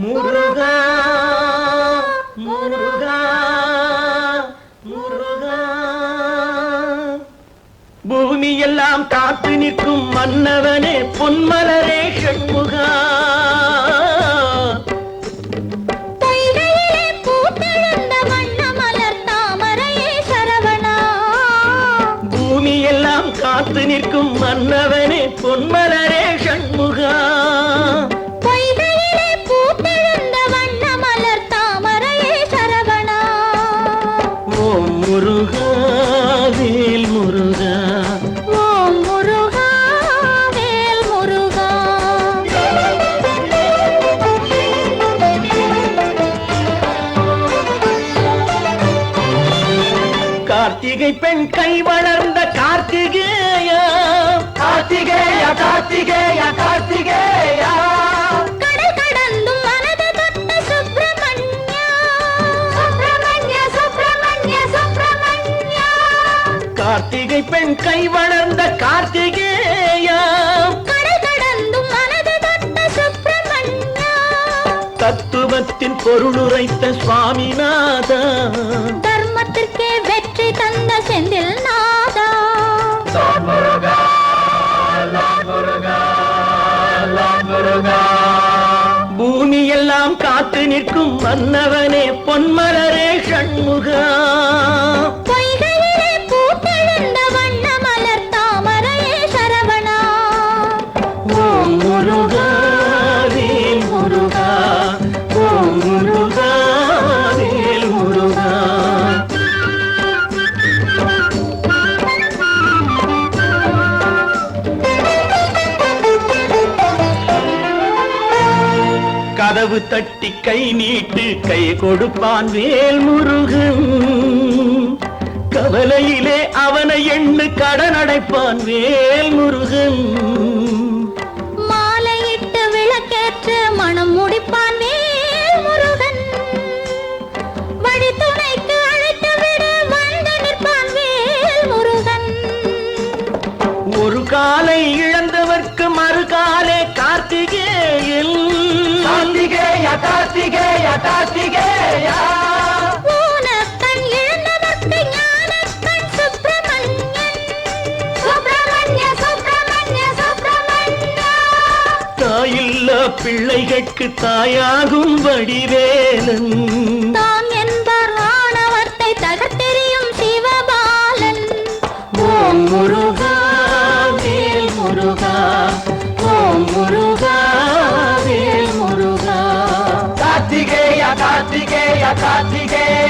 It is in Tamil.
முருகா முருகா முருகா. பூமியெல்லாம் காத்து நிற்கும் மன்னவனே பொன்மலரே ஷண்முகா காத்து நிற்கும் மன்னவனே பொன்மலரே ஷண்முகா முருகா ஓம் முருகா வேல் முருகா கார்த்திகை பெண் கை வளர்ந்த கார்த்திகேயா. கார்த்திகேயா கார்த்திகேயா கார்த்திகேயா கார்த்திகை பெண் கை வளர்ந்த கார்த்திகேயா தத்துவத்தின் பொருளுரைத்த சுவாமிநாதா தர்மத்திற்கே வெற்றி தந்த செந்தில் நாதா. பூமியெல்லாம் காத்து நிற்கும் மன்னவனே பொன்மலரே ஷண்முகா கதவு தட்டி கை நீட்டு கை கொடுப்பான் வேல் முருகன் கவலையிலே அவனை எண்ணு கடன் அடைப்பான் வேல் முருகன் மாலையிட்டு விளக்கேற்று மனம் முடிப்பான் வேல் முருகன் வழித்துணைக்கு அழைத்து விடு வந்து நிற்பான் வேல் முருகன் ஒரு காலை பிள்ளைகளுக்கு தாயாகும் வடிவேலன். தாம் என்பார் ஆணவத்தை தகர்த்தெறியும் சிவபாலன். ஓம் முருகா வேல் முருகா. ஓம் முருகா வேல் முருகா. கார்த்திகேயா கார்த்திகேயா கார்த்திகேயா